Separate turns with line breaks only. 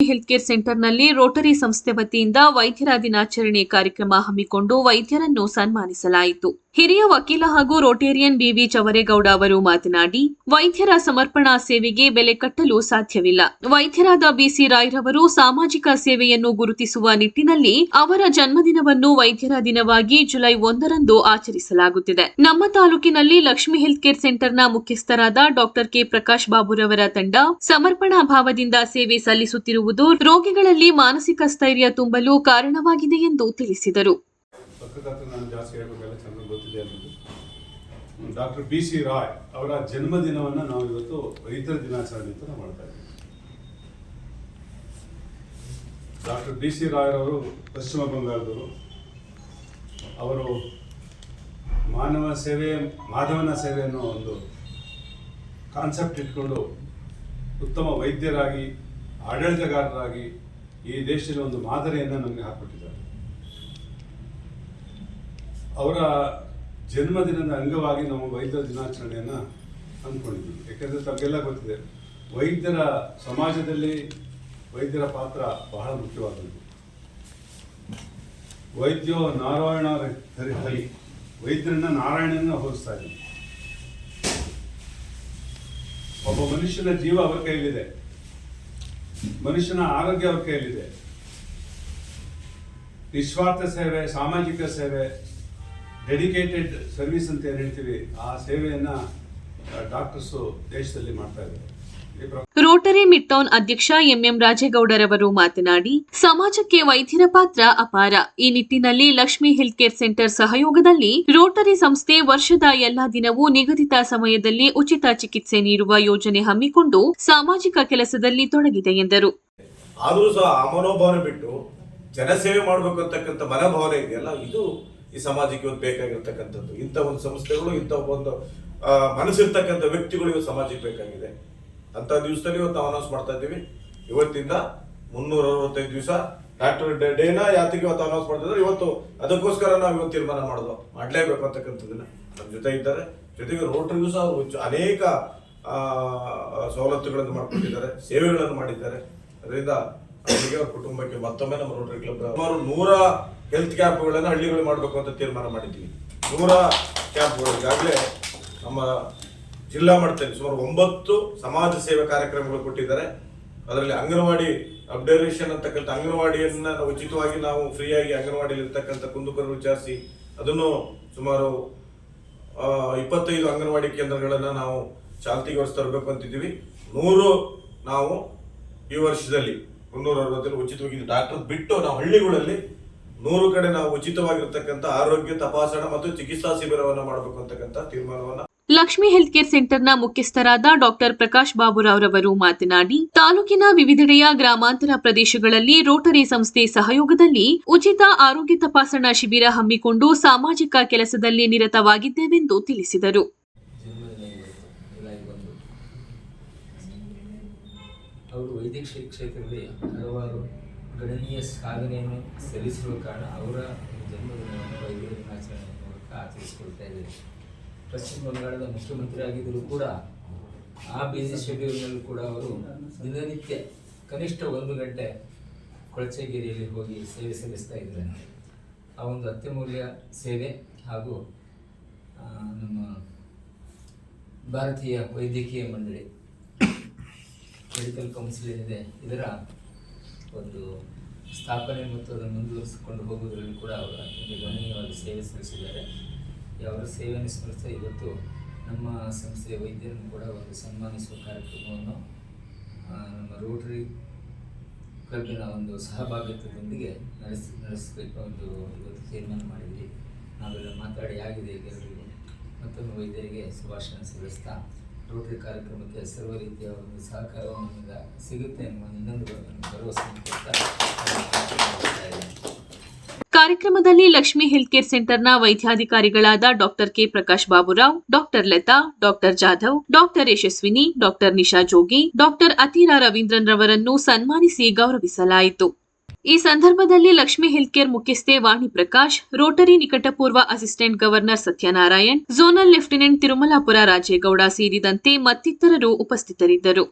Health care ಸೆಂಟರ್ನಲ್ಲಿ Rotary ಸಂಸ್ಥೆ ವತಿಯಿಂದ ವೈದ್ಯರ ದಿನಾಚರಣೆ ಕಾರ್ಯಕ್ರಮ ಹಮ್ಮಿಕೊಂಡು ವೈದ್ಯರನ್ನು ಸನ್ಮಾನಿಸಲಾಯಿತು. ಹಿರಿಯ ವಕೀಲ ಹಾಗೂ ರೋಟೇರಿಯನ್ ಬಿವಿ ಚವರೇಗೌಡ ಅವರು ಮಾತನಾಡಿ, ವೈದ್ಯರ ಸಮರ್ಪಣಾ ಸೇವೆಗೆ ಬೆಲೆ ಕಟ್ಟಲು ಸಾಧ್ಯವಿಲ್ಲ. ವೈದ್ಯರಾದ ಬಿಸಿ ರಾಯ್ರವರು ಸಾಮಾಜಿಕ ಸೇವೆಯನ್ನು ಗುರುತಿಸುವ ನಿಟ್ಟಿನಲ್ಲಿ ಅವರ ಜನ್ಮದಿನವನ್ನು ವೈದ್ಯರ ದಿನವಾಗಿ ಜುಲೈ ಒಂದರಂದು ಆಚರಿಸಲಾಗುತ್ತಿದೆ. ನಮ್ಮ ತಾಲೂಕಿನಲ್ಲಿ ಲಕ್ಷ್ಮಿ ಹೆಲ್ತ್ ಕೇರ್ ಸೆಂಟರ್ನ ಮುಖ್ಯಸ್ಥರಾದ ಡಾಕ್ಟರ್ ಕೆ ಪ್ರಕಾಶ್ ಬಾಬುರವರ ತಂಡ ಸಮರ್ಪಣಾ ಭಾವದಿಂದ ಸೇವೆ ಸಲ್ಲಿಸುತ್ತಿರುವುದು ರೋಗಿಗಳಲ್ಲಿ ಮಾನಸಿಕ ಸ್ಥೈರ್ಯ ತುಂಬಲು ಕಾರಣವಾಗಿದೆ ಎಂದು ತಿಳಿಸಿದರು.
ಡಾಕ್ಟರ್ ಬಿ ಸಿ ರಾಯ್ ಅವರ ಜನ್ಮದಿನವನ್ನು ನಾವು ಇವತ್ತು ರೈತರ ದಿನಾಚರಣೆ ಅಂತ ಮಾಡ್ತಾ ಇದ್ದೀವಿ. ಡಾಕ್ಟರ್ ಬಿ ಸಿ ರಾಯ್ ಅವರು ಪಶ್ಚಿಮ ಬಂಗಾಳದವರು, ಅವರು ಮಾನವ ಸೇವೆ, ಮಾಧವನ ಸೇವೆ ಅನ್ನೋ ಒಂದು ಕಾನ್ಸೆಪ್ಟ್ ಇಟ್ಕೊಂಡು ಉತ್ತಮ ವೈದ್ಯರಾಗಿ, ಆಡಳಿತಗಾರರಾಗಿ ಈ ದೇಶದ ಒಂದು ಮಾದರಿಯನ್ನು ನಮಗೆ ಹಾಕ್ಬಿಟ್ಟಿದ್ದಾರೆ ಅವರ ಜನ್ಮದಿನದ ಅಂಗವಾಗಿ ನಾವು ವೈದ್ಯರ ದಿನಾಚರಣೆಯನ್ನು ಅಂದ್ಕೊಂಡಿದ್ದೀವಿ ಯಾಕೆಂದರೆ ತಮಗೆಲ್ಲ ಗೊತ್ತಿದೆ, ವೈದ್ಯರ ಸಮಾಜದಲ್ಲಿ ವೈದ್ಯರ ಪಾತ್ರ ಬಹಳ ಮುಖ್ಯವಾದದ್ದು. ವೈದ್ಯೋ ನಾರಾಯಣ ಹರಿ ವೈದ್ಯರನ್ನ ನಾರಾಯಣನ ಹೋಲಿಸ್ತಾ ಇದ್ದೀವಿ. ಒಬ್ಬ ಮನುಷ್ಯನ ಜೀವ ಅವರ ಕೈಯಲ್ಲಿದೆ. ಮನುಷ್ಯನ ಆರೋಗ್ಯ ಅವರ ಕೈಯಲ್ಲಿದೆ. ನಿಸ್ವಾರ್ಥ ಸೇವೆ, ಸಾಮಾಜಿಕ ಸೇವೆ ಡೆಡಿಕೇಟೆಡ್ ಸರ್ವಿಸ್ ಅಂತ ಏನು ಹೇಳ್ತೀವಿ ಆ ಸೇವೆಯನ್ನ ಡಾಕ್ಟರ್ಸು ದೇಶದಲ್ಲಿ ಮಾಡ್ತಾ ಇದ್ದಾರೆ.
ರೋಟರಿ ಮಿಟ್ಟೌನ್ ಅಧ್ಯಕ್ಷ ಎಂಎಂ ರಾಜೇಗೌಡರವರು ಮಾತನಾಡಿ ಸಮಾಜಕ್ಕೆ ವೈದ್ಯರ ಪಾತ್ರ ಅಪಾರ. ಈ ನಿಟ್ಟಿನಲ್ಲಿ ಲಕ್ಷ್ಮಿ ಹೆಲ್ತ್ ಕೇರ್ ಸೆಂಟರ್ ಸಹಯೋಗದಲ್ಲಿ ರೋಟರಿ ಸಂಸ್ಥೆ ವರ್ಷದ ಎಲ್ಲಾ ದಿನವೂ ನಿಗದಿತ ಸಮಯದಲ್ಲಿ ಉಚಿತ ಚಿಕಿತ್ಸೆ ನೀಡುವ ಯೋಜನೆ ಹಮ್ಮಿಕೊಂಡು ಸಾಮಾಜಿಕ ಕೆಲಸದಲ್ಲಿ ತೊಡಗಿದೆ ಎಂದರು.
ಆದರೂ ಸಹ ಆ ಮನೋಭಾವನೆ ಬಿಟ್ಟು ಜನಸೇವೆ ಮಾಡಬೇಕು ಅಂತಕ್ಕಂಥ ಮನೋಭಾವನೆ ಇದೆಯಲ್ಲ ಇದು ಈ ಸಮಾಜಕ್ಕೆ ಇವತ್ತು ಬೇಕಾಗಿರ್ತಕ್ಕಂಥದ್ದು. ಇಂಥ ಒಂದು ಸಂಸ್ಥೆಗಳು, ಇಂಥ ಒಂದು ಮನಸ್ಸಿರ್ತಕ್ಕಂಥ ವ್ಯಕ್ತಿಗಳು ಇವತ್ತು ಸಮಾಜಕ್ಕೆ ಬೇಕಾಗಿದೆ. ಅಂತ ದಿವಸದಲ್ಲಿ ಇವತ್ತು ನಾವು ಅನೌನ್ಸ್ ಮಾಡ್ತಾ ಇದ್ದೀವಿ. ಇವತ್ತಿಂದ ಮುನ್ನೂರ ಅರವತ್ತೈದು ದಿವಸ ಡಾಕ್ಟರ್ ಡೇನ ಯಾತಿಗೆ ಇವತ್ತು ಅನೌನ್ಸ್ ಮಾಡ್ತಿದ್ದಾರೆ ಇವತ್ತು ಅದಕ್ಕೋಸ್ಕರ ನಾವು ಇವತ್ತು ತೀರ್ಮಾನ ಮಾಡೋದು. ಮಾಡಲೇಬೇಕು ಅಂತಕ್ಕಂಥದ್ದನ್ನ. ನಮ್ಮ ಜೊತೆ ಇದ್ದಾರೆ. ಜೊತೆಗೆ ರೋಟರಿಗೂ ಸಹ ಅವರು ಅನೇಕ ಸವಲತ್ತುಗಳನ್ನು ಮಾಡ್ಕೊಂಡಿದ್ದಾರೆ ಸೇವೆಗಳನ್ನು ಮಾಡಿದ್ದಾರೆ. ಅದರಿಂದ ಅವರಿಗೆ ಅವ್ರ ಕುಟುಂಬಕ್ಕೆ ಮತ್ತೊಮ್ಮೆ ನಮ್ಮ ರೋಟರಿ ಕ್ಲಬ್ ಸುಮಾರು ನೂರ ಹೆಲ್ತ್ ಕ್ಯಾಂಪ್ಗಳನ್ನು ಹಳ್ಳಿಗಳು ಮಾಡಬೇಕು ಅಂತ ತೀರ್ಮಾನ ಮಾಡಿದ್ದೀವಿ ನೂರ ಕ್ಯಾಂಪ್ಗಳು ಈಗಾಗಲೇ ನಮ್ಮ ಜಿಲ್ಲಾ ಮಟ್ಟದಲ್ಲಿ ಸುಮಾರು ಒಂಬತ್ತು ಸಮಾಜ ಸೇವೆ ಕಾರ್ಯಕ್ರಮಗಳು ಕೊಟ್ಟಿದ್ದಾರೆ. ಅದರಲ್ಲಿ ಅಂಗನವಾಡಿ ಅಪ್ಡೇಷನ್ ಅಂತಕ್ಕಂಥ ಅಂಗನವಾಡಿಯನ್ನ ನಾವು ಉಚಿತವಾಗಿ ನಾವು ಫ್ರೀಯಾಗಿ ಅಂಗನವಾಡಿಯಲ್ಲಿ ಇರ್ತಕ್ಕಂಥ ಕುಂದುಕೊರರು ವಿಚಾರಿಸಿ ಅದನ್ನು ಸುಮಾರು ಇಪ್ಪತ್ತೈದು ಅಂಗನವಾಡಿ ಕೇಂದ್ರಗಳನ್ನು ನಾವು ಚಾಲ್ತಿಗೆ ತರಬೇಕು ಅಂತಿದ್ದೀವಿ. ನೂರು ನಾವು ಈ ವರ್ಷದಲ್ಲಿ ಮುನ್ನೂರ ಅರವತ್ತಲ್ಲಿ ಉಚಿತವಾಗಿ ಡಾಕ್ಟರ್ ಬಿಟ್ಟು ನಾವು ಹಳ್ಳಿಗಳಲ್ಲಿ ನೂರು ಕಡೆ ನಾವು ಉಚಿತವಾಗಿರ್ತಕ್ಕಂಥ ಆರೋಗ್ಯ ತಪಾಸಣಾ ಮತ್ತು ಚಿಕಿತ್ಸಾ ಶಿಬಿರವನ್ನು ಮಾಡಬೇಕು ಅಂತಕ್ಕಂಥ ತೀರ್ಮಾನವನ್ನು
ಲಕ್ಷ್ಮಿ ಹೆಲ್ತ್ ಕೇರ್ ಸೆಂಟರ್ನ ಮುಖ್ಯಸ್ಥರಾದ ಡಾಕ್ಟರ್ ಪ್ರಕಾಶ್ ಬಾಬುರಾವ್ ರವರು ಮಾತನಾಡಿ, ತಾಲೂಕಿನ ವಿವಿಧೆಡೆಯ ಗ್ರಾಮಾಂತರ ಪ್ರದೇಶಗಳಲ್ಲಿ ರೋಟರಿ ಸಂಸ್ಥೆ ಸಹಯೋಗದಲ್ಲಿ ಉಚಿತ ಆರೋಗ್ಯ ತಪಾಸಣಾ ಶಿಬಿರ ಹಮ್ಮಿಕೊಂಡು ಸಾಮಾಜಿಕ ಕೆಲಸದಲ್ಲಿ ನಿರತವಾಗಿದ್ದೇವೆಂದು ತಿಳಿಸಿದರು
ಜನ್ಮದಿನ ಇವತ್ತು ಜುಲೈ ಒಂದು ಅವರು ವೈದ್ಯಕೀಯ ಕ್ಷೇತ್ರದಲ್ಲಿ ಹಲವಾರು ಗಣನೀಯ ಸಾಧನೆಯನ್ನು ಸಲ್ಲಿಸಿರುವ ಕಾರಣ ಅವರ ಜನ್ಮದಿನವನ್ನು ವೈದ್ಯರ ದಿನಾಚರಣೆ ಮೂಲಕ ಆಚರಿಸಿಕೊಳ್ತಾ ಇದ್ದಾರೆ. ಪಶ್ಚಿಮ ಬಂಗಾಳದ ಮುಖ್ಯಮಂತ್ರಿ ಆಗಿದ್ದರೂ ಕೂಡ ಆ ಬಿಸಿ ಶೆಡ್ಯೂಲ್ನಲ್ಲೂ ಕೂಡ ಅವರು ದಿನನಿತ್ಯ ಕನಿಷ್ಠ ಒಂದು ಗಂಟೆ ಕೊಳಚೆಗೇರಿಯಲ್ಲಿ ಹೋಗಿ ಸೇವೆ ಸಲ್ಲಿಸ್ತಾ ಇದ್ದಾರೆ. ಆ ಒಂದು ಅತ್ಯಮೂಲ್ಯ ಸೇವೆ ಹಾಗೂ ನಮ್ಮ ಭಾರತೀಯ ವೈದ್ಯಕೀಯ ಮಂಡಳಿ ಮೆಡಿಕಲ್ ಕೌನ್ಸಿಲ್ ಏನಿದೆ, ಇದರ ಒಂದು ಸ್ಥಾಪನೆ ಮತ್ತು ಅದನ್ನು ಮುಂದುವರಿಸಿಕೊಂಡು ಹೋಗುವುದರಲ್ಲಿ ಕೂಡ ಅವರು ಅತ್ಯಂತ ಗಣನೀಯವಾಗಿ ಸೇವೆ ಸಲ್ಲಿಸಿದ್ದಾರೆ. ಅವರ ಸೇವೆಯನ್ನು ಸ್ಮರಿಸ್ತಾ ಇವತ್ತು ನಮ್ಮ ಸಂಸ್ಥೆಯ ವೈದ್ಯರನ್ನು ಕೂಡ ಒಂದು ಸನ್ಮಾನಿಸುವ ಕಾರ್ಯಕ್ರಮವನ್ನು ನಮ್ಮ ರೋಟರಿ ಕ್ಲಬ್ಬಿನ ಒಂದು ಸಹಭಾಗಿತ್ವದೊಂದಿಗೆ ನಡೆಸ, ನಡೆಸಬೇಕು ಒಂದು ಇವತ್ತು ತೀರ್ಮಾನ ಮಾಡಿದ್ವಿ. ನಾವೆಲ್ಲ ಮಾತಾಡಿ ಆಗಿದೆ ಎಲ್ಲರಿಗೂ ಮತ್ತೊಮ್ಮೆ ವೈದ್ಯರಿಗೆ ಶುಭಾಶಯ ಸಲ್ಲಿಸ್ತಾ ರೋಟರಿ ಕಾರ್ಯಕ್ರಮಕ್ಕೆ ಸರ್ವ ರೀತಿಯ ಒಂದು ಸಹಕಾರವನ್ನು ಸಿಗುತ್ತೆ ಎನ್ನುವ ಇನ್ನೊಂದು ಇದ್ದೇನೆ.
ಕಾರ್ಯಕ್ರಮದಲ್ಲಿ ಲಕ್ಷ್ಮಿ ಹೆಲ್ತ್ ಕೇರ್ ಸೆಂಟರ್ನ ವೈದ್ಯಾಧಿಕಾರಿಗಳಾದ doctor K Prakash Baburao, doctor Latha, doctor Jadhav, doctor Yashaswini, doctor Nisha Jogi, doctor Athira Raveendran ರವರನ್ನು ಸನ್ಮಾನಿಸಿ ಗೌರವಿಸಲಾಯಿತು ಈ ಸಂದರ್ಭದಲ್ಲಿ ಲಕ್ಷ್ಮಿ ಹೆಲ್ತ್ ಕೇರ್ ಮುಖ್ಯಸ್ಥೆ Vani Prakash, Rotary ನಿಕಟಪೂರ್ವ assistant governor Satyanarayan, zonal lieutenant Tirumalapura Rajegowda ಸೇರಿದಂತೆ ಮತ್ತಿತರರು ಉಪಸ್ಥಿತರಿದ್ದರು.